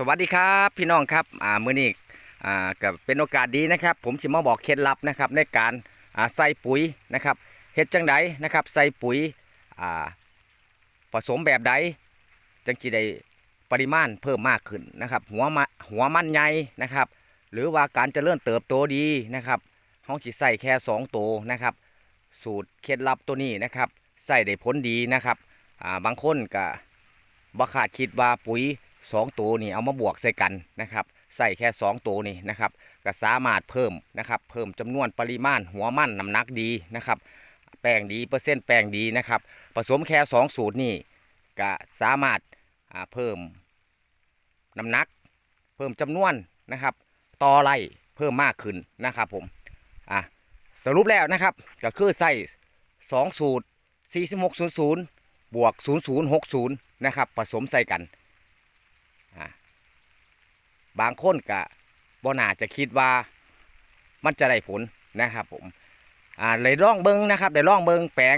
สวัสดีครับพี่น้องครับอ่ามื้อนี้อ่าก็เป็นโอกาสดีนะครับ ผมจะมาบอกเคล็ดลับนะครับในการอ่าใส่ปุ๋ยนะครับเฮ็ดจังไดนะครับใส่ปุ๋ยอ่าผสมแบบใดจังสิได้ปริมาณเพิ่มมากขึ้นนะครับหัวมาหัวมันใหญ่นะครับ หรือว่าการจเจริญเติบโตดีนะครับเฮาสิใส่แค่2ตัวนะครับ สูตรเคล็ดลับตัวนี้นะครับใส่ได้ผลดีนะครับอ่าบางคนก็บ่คาดคิดว่าปุ๋ย สองตัวนี่เอามาบวกใส่กันนะครับใส่แค่สองตัวนี่นะครับก็สามารถเพิ่มนะครับเพิ่มจำนวนปริมาณหัวมันน้ำหนักดีนะครับแป้งดีเปอร์เซ็นต์แป้งดีนะครับผสมแค่สองสูตรนี่ก็สามารถเพิ่มน้ำหนัก เพิ่มจำนวนนะครับต่อไร่เพิ่มมากขึ้นนะครับผมอะสรุปแล้วนะครับก็คือใส่สองสูตร 4600 บวก 0060 นะครับผสมใส่กัน บางคนก็บ่น่าจะคิดว่ามันจะได้ผลนะครับผมอ่าเลยล่องเบิงนะครับได้ล่องเบิงแปลง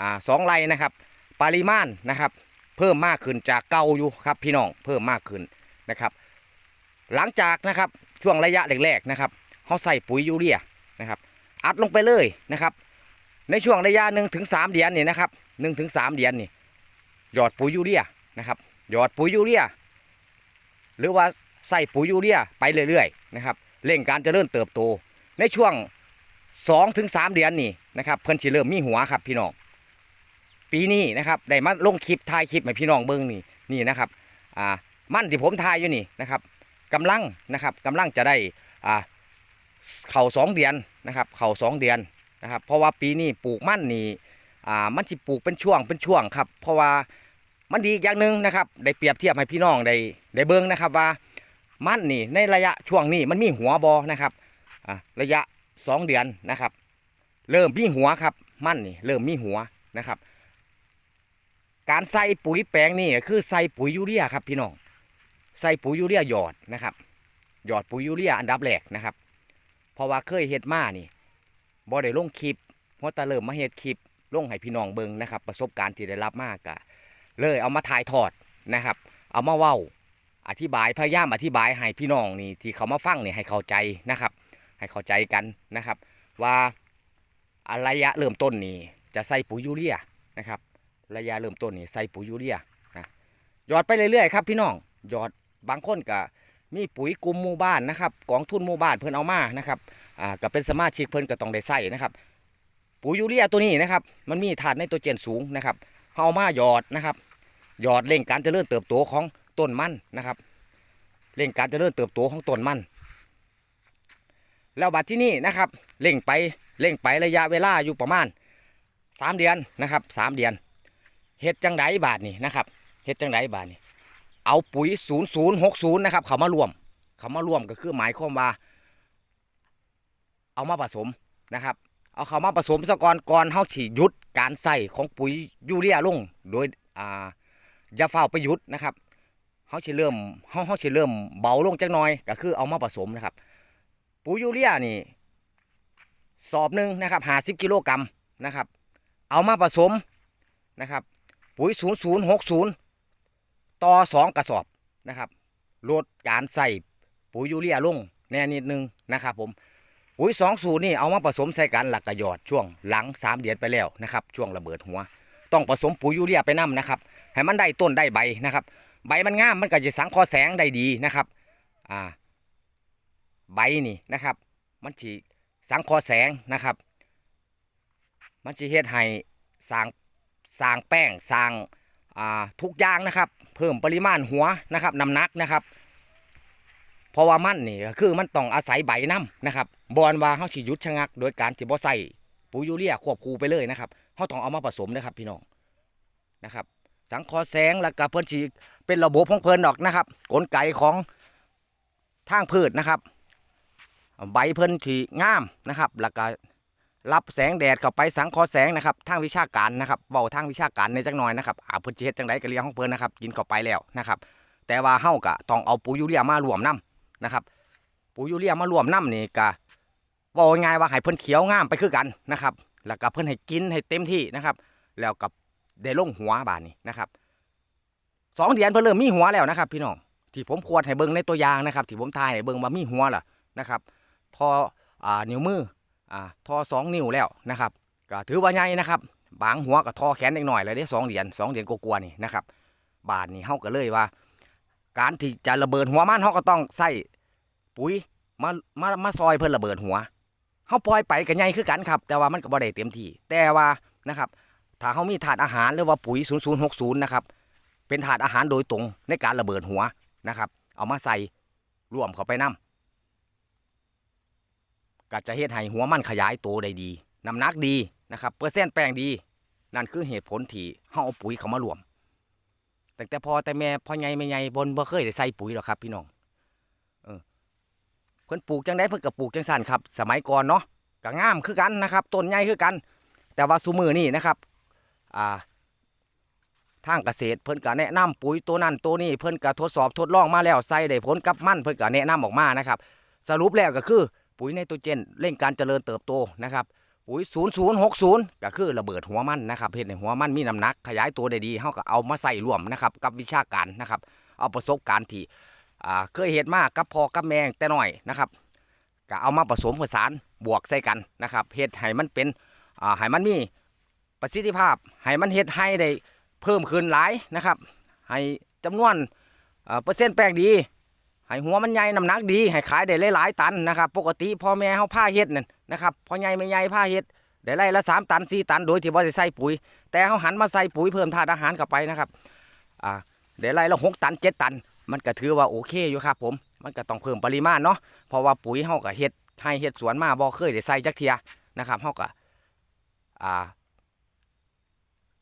อ่าสองไร่นะครับ ปริมาณนะครับ เพิ่มมากขึ้นจากเก่าอยู่ครับพี่น้องเพิ่มมากขึ้นนะครับ หลังจากนะครับช่วงระยะแรกๆนะครับเขาใส่ปุ๋ยยูเรียนะครับ อัดลงไปเลยนะครับ ในช่วงระยะหนึ่งถึงสามเดือนนี่นะครับหนึ่งถึงสามเดือนนี่หยอดปุ๋ยยูเรียนะครับหยอดปุ๋ยยูเรียหรือว่า ใส่ปุ๋ยยูเรียไปเรื่อยๆนะครับเร่งการเจริญเติบโต ในช่วง2-3ถึงเดือนนี่นะครับเพิ่นสิเริ่มมีหัวครับพี่น้องปีนี้นะครับได้มาลงคลิปถ่ายคลิปให้พี่น้องเบิ่งนี่นี่นะครับอ่ามั่นที่ผมถ่ายอยู่นี่นะครับกำลังนะครับกำลังจะได้อ่าเข่าสองเดือนนะครับเข่าสองเดือนนะครับเพราะว่าปีนี้ปลูกมั่นนี่อ่ามันสิปลูกเป็นช่วงเป็นช่วงครับเพราะว่ามันดีอีกอย่างหนึ่งนะครับได้เปรียบเทียบให้พี่น้องได้ได้เบิ่งนะครับว่า มันนี่ในระยะช่วงนี้มันมีหัวบอนะครับะระยะสองเดือนนะครับ เริ่มมีหัวครับ มันนี่เริ่มมีหัวนะครับ การใส่ปุ๋ยแปลงนี่คือใส่ปุ๋ยยูเรียครับพี่น้องใส่ปุ๋ยยูเรียหยอดนะครับหยอดปุ๋ยยูเรียอันดับแรกนะครับเพราะว่าเคยเฮ็ดมานี่บ่ได้ลงคลิปเพราะแต่เริ่มมาเฮ็ดคลิปลงให้พี่น้องเบิ่งนะครับ ประสบการณ์ที่ได้รับมากกะเลยเอามาถ่ายทอดนะครับ เอามาเว้า อธิบายพยายามอธิบายให้พี่น้องนี่ที่เขามาฟังนี่ให้เข้าใจนะครับ ให้เข้าใจกันนะครับ ว่าอะระยะเริ่มต้นนี่จะใส่ปุ๋ยยูเรียนะครับ ระยะเริ่มต้นนี่ใส่ปุ๋ยยูเรียนะหยอดไปเรื่อยๆครับพี่น้องหยอดบางคนก็มีปุ๋ยกลุ่มหมู่บ้านนะครับกองทุนหมู่บ้านเพิ่นเอามานะครับอ่าก็เป็นสมาชิกเพิ่นก็ต้องได้ใส่นะครับ ปุ๋ยยูเรียตัวนี้นะครับ มันมีธาตุไนโตรเจนสูงนะครับเอามาหยอดนะครับหยอดเร่งการเจริญเติบโตของ ต้นมันนะครับเร่งการเจริญเติบโตของต้นมัน แล้วบัดที่นี่นะครับเร่งไปเร่งไประยะเวลาอยู่ประมาณสามเดือนนะครับสามเดือนเฮ็ดจังไดบาทนี่นะครับเฮ็ดจังไดบาทนี่เอาปุ๋ยศูนย์ศูนย์หกศูนย์นะครับ เขามารวม เขามารวมก็คือหมายความว่า เอามาผสมนะครับ เอาเขามาผสมซะก่อนก่อนเฮาสิหยุดการใส่ของปุ๋ยยูเรียลงโดยอ่าอย่าเฝ้าไปหยุดนะครับ เขาจะเริ่มเขาเขาจะเริ่มเบาลงจักหน่อย ก็คือเอามาผสมนะครับปุ๋ยยูเรียนี่สอบหนึ่งนะครับหาสิบกิโลกรัมนะครับ เอามาผสมนะครับ ปุ๋ยศูนย์ศูนย์หกศูนย์ต่อสองกระสอบนะครับลดการใส่ปุ๋ยยูเรียลงแน่นิดนึงนะครับผมปุ๋ยสองสูตรนี่เอามาผสมใส่กันหลักกระยอดช่วงหลังสามเดือนไปแล้วนะครับ ช่วงระเบิดหัว ต้องผสมปุ๋ยยูเรียไปนํนะครับให้มันได้ต้นได้ใบนะครับ ใบมันงามมันก็จะสังคราะห์แสงได้ดีนะครับอ่าใบนี่นะครับ มันจะสังคราะห์แสงนะครับ มันจะเฮ็ดให้สางสางแป้งสางอ่าทุกอย่างนะครับ เพิ่มปริมาณหัวนะครับน้ำหนักนะครับเพราะว่ามันนี่ก็คือมันต้องอาศัยใบน้ำนะครับบอนว่าเขาสิหยุดชะงัก โดยการที่บ่ใส่ปุ๋ยยูเรียควบคู่ไปเลยนะครับเขาต้องเอามาผสมนะครับพี่น้องนะครับ สังคราะห์แสงแล้วก็เพิ่นสิเป็นระบบของเพิ่นดอกนะครับ กลไกของทางพืชนะครับ ใบเพิ่นที่งามนะครับแล้วก็รับแสงแดดเข้าไปสังคราะห์แสงนะครับทางวิชาการนะครับเว้าทางวิชาการในจักหน่อยนะครับอาเพิ่นสิเฮ็ดจังไดก็เรียงของเพิ่นนะครับกินเข้าไปแล้วนะครับ แต่ว่าเฮาก็ต้องเอาปุ๋ยยูเรียมารวมนํนะครับ ปุ๋ยยูเรียมารวมนํนี่ก็เว้าง่ายว่าให้เพิ่นเขียวงามไปคือกันนะครับ แล้วก็เพิ่นให้กินให้เต็มที่นะครับ แล้วกับ ได้ลงหัวบานนี้นะครับสองเดือนเพิ่นเริ่มมีหัวแล้วนะครับ พี่น้องที่ผมขวดให้เบิ่งในตัวอย่างนะครับ ที่ผมทายให้เบิ่งว่ามีหัวล่ะนะครับ ทออ่านิ้วมืออ่าทอสองนิ้วแล้วนะครับก็ถือว่าใหญ่นะครับ บางหัวก็ทอแขนเล็กหน่อยเลยได้สองเหรียญสองเหรียญกลัวๆนี่นะครับ บาทนี่เฮาก็เลยว่า การที่จะระเบิดหัวมันเฮาก็ต้องใส่ปุ๋ยมามามาซอยเพิ่นระเบิดหัวเฮาปล่อยไปก็ใหญ่คือกันครับ แต่ว่ามันก็บ่ได้เต็มที่แต่ว่านะครับ ถ้าเฮามีถาดอาหารหรือว่าปุ๋ย 0060 นะครับ เป็นถาดอาหารโดยตรงในการระเบิดหัวนะครับ เอามาใส่ร่วมเข้าไปนํก็จะเฮ็ดให้หัวมันขยายโตได้ดี น้ำหนักดีนะครับ เปอร์เซ็นต์แป้งดี นั่นคือเหตุผลที่เฮาเอาปุ๋ยเขามารวม แต่แต่พอแต่แม่พ่อใหญ่แม่ใหญ่บนบ่เคยได้ใส่ปุ๋ยหรอกครับ พี่น้อง เออเพิ่นปลูกจังได้เพิ่นก็ปลูกจังซั่นครับ สมัยก่อนเนาะก็งามคือกันนะครับ ต้นใหญ่คือกัน แต่ว่าซุมือนี่นะครับ อ่าทางเกษตรเพิ่นก็แนะนำปุ๋ยตัวนั้นตัวนี้เพิ่นก็ทดสอบทดลองมาแล้วใส่ได้ผลกับมันเพิ่นก็แนะนำออกมานะครับ สรุปแล้วก็คือปุ๋ยไนโตรเจนเร่งการเจริญเติบโตนะครับปุ๋ย 0060 ก็คือระเบิดหัวมันนะครับเฮ็ดให้หัวมันมีน้ำหนัก ขยายตัวได้ดีเฮาก็เอามาใส่ร่วมนะครับกับวิชาการนะครับ เอาประสบการณ์ที่เคยเฮ็ดมากกับพอกับแม่แต่น้อยนะครับก็เอามาผสมผสานบวกใส่กันนะครับเฮ็ดให้มันเป็นอ่าให้มันมี ประสิทธิภาพให้มันเฮ็ดให้ได้เพิ่มขึ้นหลายนะครับ ให้จำนวนอ่าเปอร์เซ็นต์แป้งดี ให้หัวมันใหญ่น้ำหนักดี ให้ขายได้หลายๆตันนะครับ ปกติพ่อแม่เฮาผ้าเฮ็ดนั่นนะครับพ่อใหญ่ไม่ใหญ่ผ้าเฮ็ดได้ไร่ละ3ตัน4ตันโดยที่บ่ได้ใส่ปุ๋ย แต่เฮาหันมาใส่ปุ๋ยเพิ่มธาตุอาหารเข้าไปนะครับอ่าได้ไร่ละ6ตัน7ตัน มันก็ถือว่าโอเคอยู่ครับผมมันก็ต้องเพิ่มปริมาณเนาะเพราะว่าปุ๋ยเฮาก็เฮ็ดให้เฮ็ดสวนมาบ่เคยได้ใส่จักเทียนะครับเฮาก็อ่า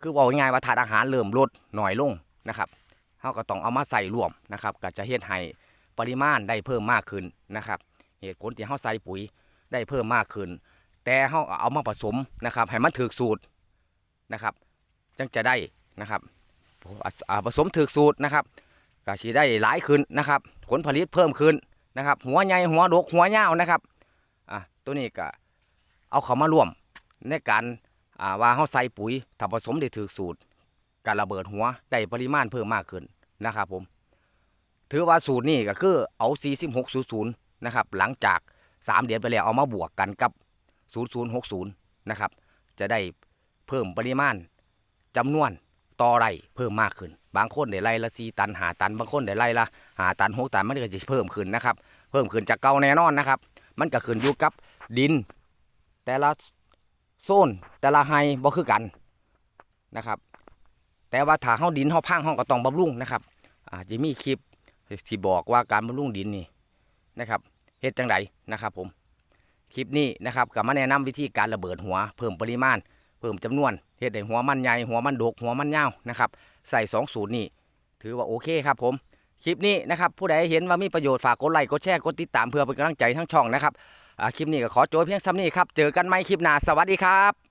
คือบอกง่ายว่าธาตุอาหารเริ่มลดหน่อยลงนะครับเฮาก็ต้องเอามาใส่รวมนะครับก็จะเฮ็ดให้ปริมาณได้เพิ่มมากขึ้นนะครับ เหตุผลที่เขาใส่ปุ๋ยได้เพิ่มมากขึ้น แต่เขาเอามาผสมนะครับให้มันถูกสูตรนะครับจึงจะได้นะครับผสมถูกสูตรนะครับก็สิได้หลายขึ้นนะครับ ผลผลิตเพิ่มขึ้นนะครับ หัวใหญ่หัวดกหัวยาวนะครับอะตัวนี้ก็เอาเขามาร่วมในการ ว่าเขาใส่ปุ๋ยถ้าผสมได้ถูกสูตรการระเบิดหัวได้ปริมาณเพิ่มมากขึ้นนะครับผม ถือว่าสูตรนี่ก็คือเอา 4600 นะครับ หลังจาก 3 เดือนไปแล้วเอามาบวกกันกับ 0060 นะครับ จะได้เพิ่มปริมาณจำนวนต่อไร่เพิ่มมากขึ้น บางคนได้ไร่ละ4ตันหาตัน บางคนได้ไร่ละหาตัน6ตันมันก็จะเพิ่มขึ้นนะครับ เพิ่มขึ้นจากเก่าแน่นอนนะครับ มันก็ขึ้นอยู่กับดิน แต่ละ โซนแต่ละไฮบ่คือกันนะครับ แต่ว่าถ้าเฮาดินเฮาพังเฮาก็ต้องบำรุงนะครับอาจจะมีคลิปที่บอกว่าการบำรุงดินนี่นะครับเฮ็ดจังไดนะครับผมคลิปนี้นะครับก็มาแนะนำวิธีการระเบิดหัว เพิ่มปริมาณ เพิ่มจำนวนเฮ็ดให้หัวมันใหญ่หัวมันดกหัวมันยาวนะครับใส่สองสูตรนี่ถือว่าโอเคครับผมคลิปนี้นะครับผู้ใดเห็นว่ามีประโยชน์ฝากกดไลค์กดแชร์กดติดตามเพื่อเป็นกำลังใจทั้งช่องนะครับ คลิปนี้ก็ขอโจทย์เพียงซ้ำนี้ครับ เจอกันใหม่คลิปหน้า สวัสดีครับ